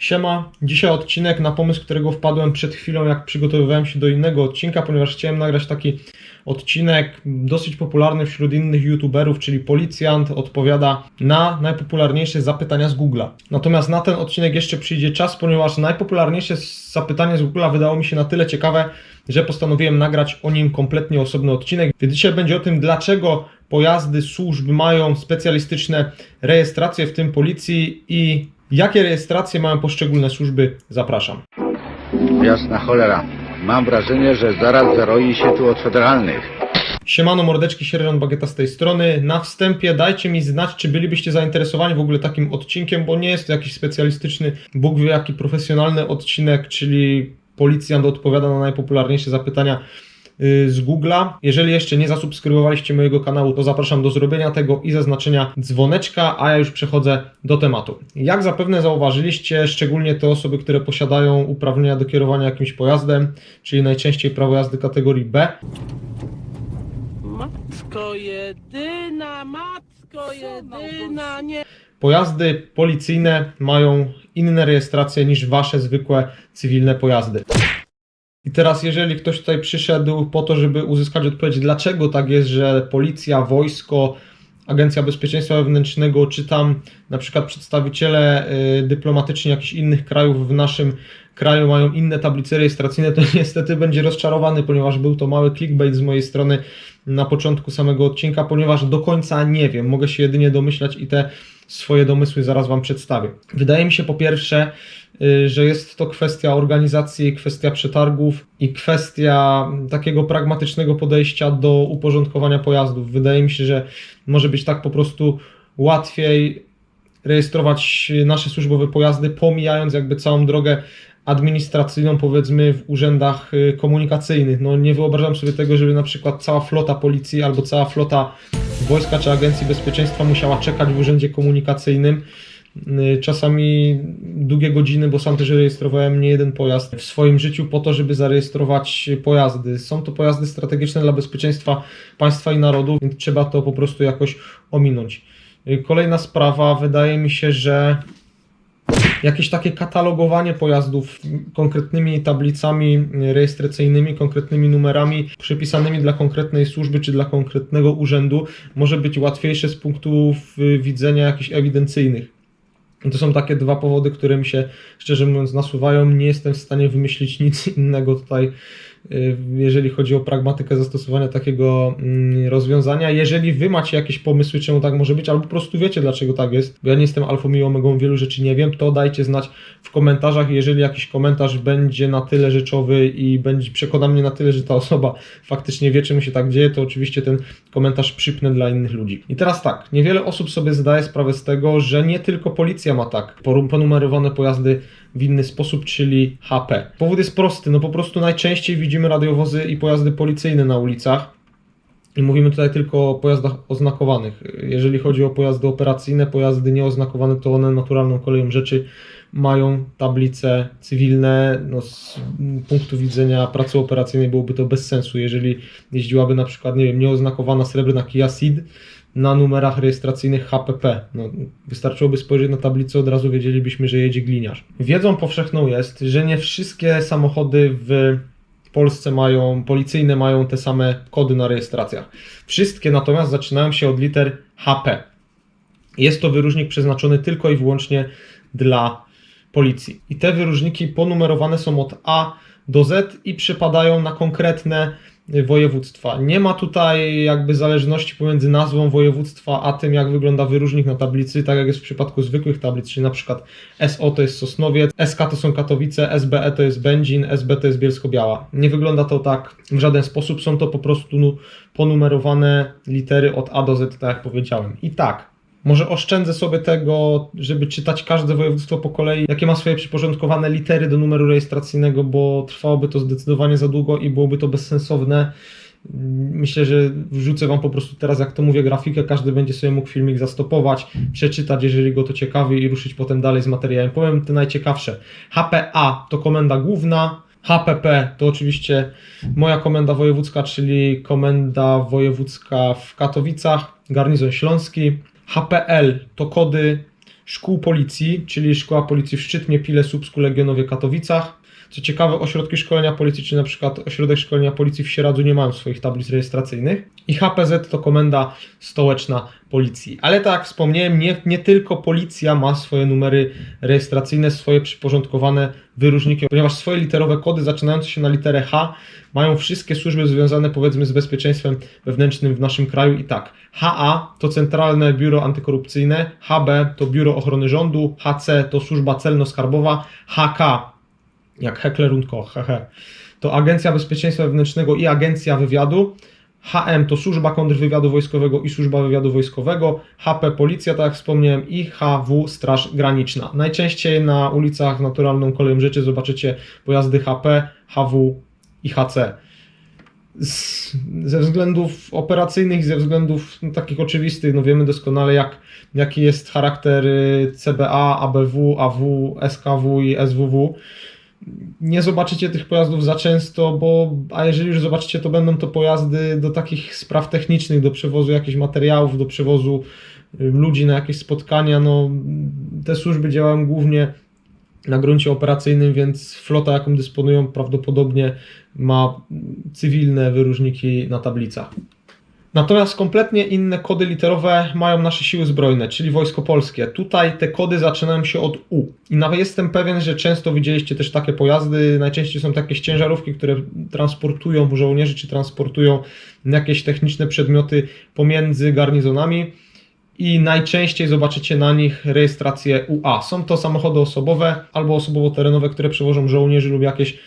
Siema, dzisiaj odcinek na pomysł, którego wpadłem przed chwilą, jak przygotowywałem się do innego odcinka, ponieważ chciałem nagrać taki odcinek dosyć popularny wśród innych youtuberów, czyli policjant odpowiada na najpopularniejsze zapytania z Google'a. Natomiast na ten odcinek jeszcze przyjdzie czas, ponieważ najpopularniejsze zapytanie z Google'a wydało mi się na tyle ciekawe, że postanowiłem nagrać o nim kompletnie osobny odcinek. Więc dzisiaj będzie o tym, dlaczego pojazdy służb mają specjalistyczne rejestracje, w tym policji i jakie rejestracje mają poszczególne służby. Zapraszam. Jasna cholera. Mam wrażenie, że zaraz zaroi się tu od federalnych. Siemano mordeczki, sierżant Bagieta z tej strony. Na wstępie dajcie mi znać, czy bylibyście zainteresowani w ogóle takim odcinkiem, bo nie jest to jakiś specjalistyczny, Bóg wie jaki profesjonalny odcinek, czyli policjant odpowiada na najpopularniejsze zapytania z Google'a. Jeżeli jeszcze nie zasubskrybowaliście mojego kanału, to zapraszam do zrobienia tego i zaznaczenia dzwoneczka, a ja już przechodzę do tematu. Jak zapewne zauważyliście, szczególnie te osoby, które posiadają uprawnienia do kierowania jakimś pojazdem, czyli najczęściej prawo jazdy kategorii B, Matko jedyna, matko jedyna, nie. Pojazdy policyjne mają inne rejestracje niż wasze zwykłe cywilne pojazdy. I teraz, jeżeli ktoś tutaj przyszedł po to, żeby uzyskać odpowiedź, dlaczego tak jest, że policja, wojsko, Agencja Bezpieczeństwa Wewnętrznego, czy tam na przykład przedstawiciele y, dyplomatyczni jakichś innych krajów w naszym kraju mają inne tablice rejestracyjne, to niestety będzie rozczarowany, ponieważ był to mały clickbait z mojej strony na początku samego odcinka, ponieważ do końca nie wiem, mogę się jedynie domyślać i te swoje domysły zaraz Wam przedstawię. Wydaje mi się po pierwsze, że jest to kwestia organizacji, kwestia przetargów i kwestia takiego pragmatycznego podejścia do uporządkowania pojazdów. Wydaje mi się, że może być tak po prostu łatwiej rejestrować nasze służbowe pojazdy, pomijając jakby całą drogę administracyjną, powiedzmy, w urzędach y, komunikacyjnych. No nie wyobrażam sobie tego, żeby na przykład cała flota policji albo cała flota wojska czy agencji bezpieczeństwa musiała czekać w urzędzie komunikacyjnym. Y, Czasami długie godziny, bo sam też rejestrowałem nie jeden pojazd w swoim życiu po to, żeby zarejestrować pojazdy. Są to pojazdy strategiczne dla bezpieczeństwa państwa i narodu, więc trzeba to po prostu jakoś ominąć. Y, Kolejna sprawa, wydaje mi się, że jakieś takie katalogowanie pojazdów konkretnymi tablicami rejestracyjnymi, konkretnymi numerami przypisanymi dla konkretnej służby czy dla konkretnego urzędu może być łatwiejsze z punktów y, widzenia jakichś ewidencyjnych. To są takie dwa powody, które mi się szczerze mówiąc nasuwają. Nie jestem w stanie wymyślić nic innego tutaj, jeżeli chodzi o pragmatykę zastosowania takiego mm, rozwiązania. Jeżeli wy macie jakieś pomysły, czemu tak może być, albo po prostu wiecie, dlaczego tak jest, bo ja nie jestem alfą i omegą, wielu rzeczy nie wiem, to dajcie znać w komentarzach. Jeżeli jakiś komentarz będzie na tyle rzeczowy i będzie przekona mnie na tyle, że ta osoba faktycznie wie, czemu się tak dzieje, to oczywiście ten komentarz przypnę dla innych ludzi. I teraz tak, niewiele osób sobie zdaje sprawę z tego, że nie tylko policja ma tak ponumerowane pojazdy w inny sposób, czyli HP. Powód jest prosty, no po prostu najczęściej widzimy radiowozy i pojazdy policyjne na ulicach. I mówimy tutaj tylko o pojazdach oznakowanych. Jeżeli chodzi o pojazdy operacyjne, pojazdy nieoznakowane, to one naturalną koleją rzeczy mają tablice cywilne. No, z punktu widzenia pracy operacyjnej byłoby to bez sensu, jeżeli jeździłaby na przykład, nie wiem, nieoznakowana srebrna Kia Ceed na numerach rejestracyjnych HPP. No, wystarczyłoby spojrzeć na tablicę, od razu wiedzielibyśmy, że jedzie gliniarz. Wiedzą powszechną jest, że nie wszystkie samochody w Polsce mają, policyjne mają te same kody na rejestracjach. Wszystkie natomiast zaczynają się od liter HP. Jest to wyróżnik przeznaczony tylko i wyłącznie dla policji. I te wyróżniki ponumerowane są od A do Z i przypadają na konkretne województwa. Nie ma tutaj jakby zależności pomiędzy nazwą województwa a tym, jak wygląda wyróżnik na tablicy, tak jak jest w przypadku zwykłych tablic, czyli na przykład SO to jest Sosnowiec, SK to są Katowice, SBE to jest Będzin, SB to jest Bielsko-Biała. Nie wygląda to tak w żaden sposób, są to po prostu nu- ponumerowane litery od A do Z, tak jak powiedziałem. I tak, może oszczędzę sobie tego, żeby czytać każde województwo po kolei, jakie ma swoje przyporządkowane litery do numeru rejestracyjnego, bo trwałoby to zdecydowanie za długo i byłoby to bezsensowne. Myślę, że wrzucę Wam po prostu teraz, jak to mówię, grafikę. Każdy będzie sobie mógł filmik zastopować, przeczytać, jeżeli go to ciekawi, i ruszyć potem dalej z materiałem. Powiem te najciekawsze. HPA to komenda główna. HPP to oczywiście moja komenda wojewódzka, czyli komenda wojewódzka w Katowicach, garnizon śląski. HPL to kody szkół policji, czyli Szkoła Policji w Szczytnie, Pile, Słupsku, Legionowie, Katowicach. Co ciekawe, ośrodki szkolenia policji, czy na przykład ośrodek szkolenia policji w Sieradzu nie mają swoich tablic rejestracyjnych. I HPZ to Komenda Stołeczna Policji. Ale tak jak wspomniałem, nie, nie tylko policja ma swoje numery rejestracyjne, swoje przyporządkowane wyróżniki, ponieważ swoje literowe kody zaczynające się na literę H mają wszystkie służby związane powiedzmy z bezpieczeństwem wewnętrznym w naszym kraju i tak. HA to Centralne Biuro Antykorupcyjne, HB to Biuro Ochrony Rządu, HC to Służba Celno-Skarbowa, HK jak Heckler Koch, hehe. To Agencja Bezpieczeństwa Wewnętrznego i Agencja Wywiadu. HM to Służba Kontrwywiadu Wojskowego i Służba Wywiadu Wojskowego, HP Policja, tak jak wspomniałem, i HW Straż Graniczna. Najczęściej na ulicach naturalną koleją rzeczy zobaczycie pojazdy HP, HW i HC. Z, ze względów operacyjnych, ze względów no, takich oczywistych, no wiemy doskonale jak, jaki jest charakter y, CBA, ABW, AW, SKW i SWW nie zobaczycie tych pojazdów za często, bo a jeżeli już zobaczycie, to będą to pojazdy do takich spraw technicznych, do przewozu jakichś materiałów, do przewozu y, ludzi na jakieś spotkania. No, te służby działają głównie na gruncie operacyjnym, więc flota, jaką dysponują, prawdopodobnie ma cywilne wyróżniki na tablicach. Natomiast kompletnie inne kody literowe mają nasze siły zbrojne, czyli Wojsko Polskie. Tutaj te kody zaczynają się od U. I nawet jestem pewien, że często widzieliście też takie pojazdy. Najczęściej są takie ciężarówki, które transportują żołnierzy, czy transportują jakieś techniczne przedmioty pomiędzy garnizonami. I najczęściej zobaczycie na nich rejestrację UA. Są to samochody osobowe albo osobowo-terenowe, które przewożą żołnierzy lub jakieś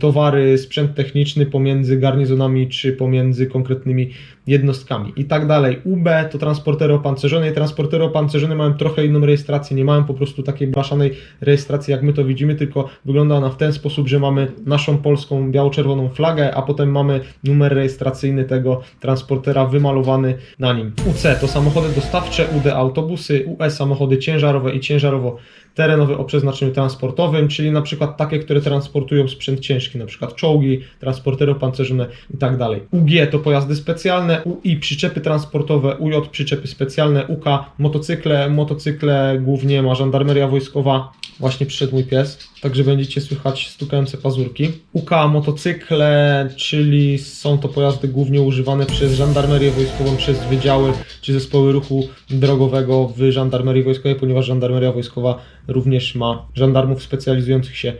towary, sprzęt techniczny pomiędzy garnizonami czy pomiędzy konkretnymi jednostkami i tak dalej. UB to transportery opancerzone i transportery opancerzone mają trochę inną rejestrację, nie mają po prostu takiej blaszanej rejestracji jak my to widzimy, tylko wygląda ona w ten sposób, że mamy naszą polską biało-czerwoną flagę, a potem mamy numer rejestracyjny tego transportera wymalowany na nim. UC to samochody dostawcze, UD autobusy, UE samochody ciężarowe i ciężarowo terenowe o przeznaczeniu transportowym, czyli na przykład takie, które transportują sprzęt ciężki, na przykład czołgi, transportery opancerzone tak dalej. UG to pojazdy specjalne, UI przyczepy transportowe, UJ przyczepy specjalne, UK motocykle, motocykle głównie ma żandarmeria wojskowa, właśnie przyszedł mój pies, także będziecie słychać stukające pazurki. UK motocykle, czyli są to pojazdy głównie używane przez żandarmerię wojskową, przez wydziały czy zespoły ruchu drogowego w żandarmerii wojskowej, ponieważ żandarmeria wojskowa również ma żandarmów specjalizujących się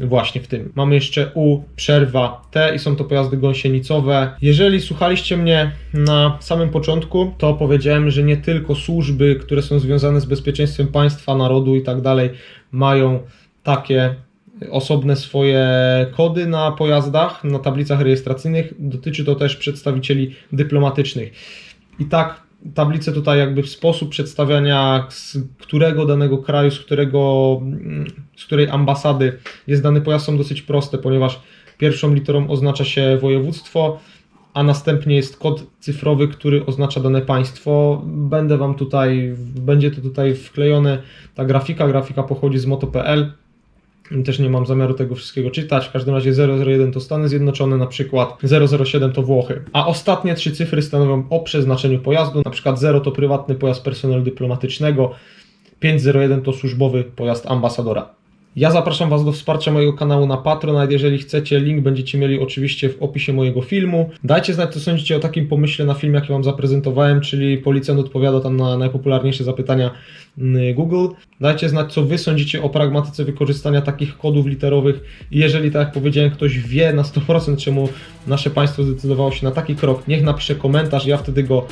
właśnie w tym. Mamy jeszcze U, przerwa T i są to pojazdy gąsienicowe. Jeżeli słuchaliście mnie na samym początku, to powiedziałem, że nie tylko służby, które są związane z bezpieczeństwem państwa, narodu i tak dalej, mają takie osobne swoje kody na pojazdach, na tablicach rejestracyjnych. Dotyczy to też przedstawicieli dyplomatycznych. I tak tablice tutaj jakby w sposób przedstawiania z którego danego kraju, z którego, mm, z której ambasady jest dany pojazd są dosyć proste, ponieważ pierwszą literą oznacza się województwo, a następnie jest kod cyfrowy, który oznacza dane państwo. Będę Wam tutaj, będzie to tutaj wklejone, ta grafika, grafika pochodzi z moto.pl. Też nie mam zamiaru tego wszystkiego czytać. W każdym razie 001 to Stany Zjednoczone, na przykład 007 to Włochy. A ostatnie trzy cyfry stanowią o przeznaczeniu pojazdu. Na przykład 0 to prywatny pojazd personelu dyplomatycznego, 501 to służbowy pojazd ambasadora. Ja zapraszam Was do wsparcia mojego kanału na Patronite. Jeżeli chcecie, link będziecie mieli oczywiście w opisie mojego filmu. Dajcie znać, co sądzicie o takim pomyśle na film, jaki Wam zaprezentowałem, czyli policjant odpowiada tam na najpopularniejsze zapytania mm, Google. Dajcie znać, co Wy sądzicie o pragmatyce wykorzystania takich kodów literowych. I jeżeli, tak jak powiedziałem, ktoś wie na 100% czemu nasze państwo zdecydowało się na taki krok, niech napisze komentarz, ja wtedy go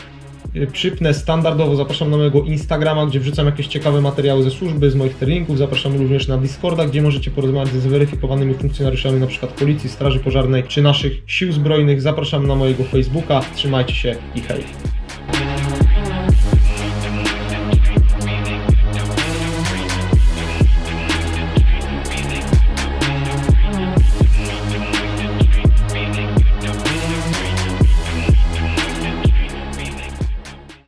przypnę standardowo, zapraszam na mojego Instagrama, gdzie wrzucam jakieś ciekawe materiały ze służby, z moich treningów, zapraszam również na Discorda, gdzie możecie porozmawiać ze zweryfikowanymi funkcjonariuszami np. Policji, Straży Pożarnej czy naszych sił zbrojnych. Zapraszam na mojego Facebooka, trzymajcie się i hej!